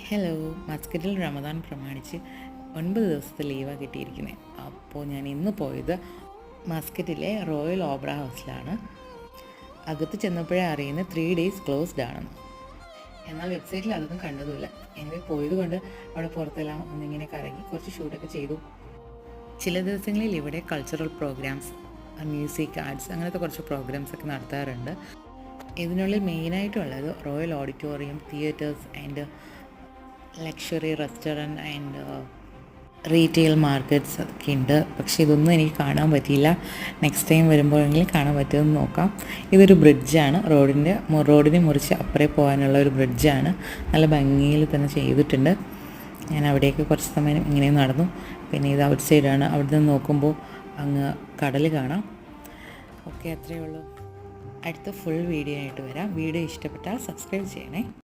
Hello മസ്കറ്റിൽ Ramadan പ്രമാണിച്ച് ഒൻപത് ദിവസത്തെ ലീവാണ് കിട്ടിയിരിക്കുന്നത് അപ്പോൾ ഞാൻ ഇന്ന് പോയത് മസ്കറ്റിലെ റോയൽ ഓബ്ര ഹൗസിലാണ് അകത്ത് ചെന്നപ്പോഴേ അറിയുന്ന ത്രീ ഡേയ്സ് ക്ലോസ്ഡ് ആണെന്ന്. എന്നാൽ വെബ്സൈറ്റിൽ അതൊന്നും കണ്ടതുമില്ല. എനിവേ പോയത് കൊണ്ട് അവിടെ പുറത്തെല്ലാം ഒന്നിങ്ങനെ കറങ്ങി കുറച്ച് ഷൂട്ടൊക്കെ ചെയ്തു. ചില ദിവസങ്ങളിൽ ഇവിടെ കൾച്ചറൽ പ്രോഗ്രാംസ് മ്യൂസിക് ആർട്സ് അങ്ങനത്തെ കുറച്ച് പ്രോഗ്രാംസ് ഒക്കെ നടത്താറുണ്ട്. ഇതിനുള്ളിൽ മെയിനായിട്ടുള്ളത് royal auditorium theatres and luxury restaurant and retail markets ഒക്കെ ഉണ്ട്. പക്ഷേ ഇതൊന്നും എനിക്ക് കാണാൻ പറ്റിയില്ല. നെക്സ്റ്റ് ടൈം വരുമ്പോഴെങ്കിലും കാണാൻ പറ്റുമെന്ന് നോക്കാം. ഇതൊരു ബ്രിഡ്ജാണ് റോഡിന്റെ റോഡിനെ മുറിച്ച് അപ്പുറേ പോകാനുള്ള ഒരു ബ്രിഡ്ജാണ് നല്ല ഭംഗിയിൽ തന്നെ ചെയ്തിട്ടുണ്ട്. ഞാൻ അവിടേക്ക് കുറച്ച് സമയം ഇങ്ങനെ നടന്നു. പിന്നെ ഇത് ഔട്ട് സൈഡാണ് അവിടെ നിന്ന് നോക്കുമ്പോൾ അങ്ങ് കടൽ കാണാം. ഓക്കെ അത്രയേ ഉള്ളൂ. അടുത്ത ഫുൾ വീഡിയോ ആയിട്ട് വരാം. വീഡിയോ ഇഷ്ടപ്പെട്ടാൽ സബ്സ്ക്രൈബ് ചെയ്യണേ.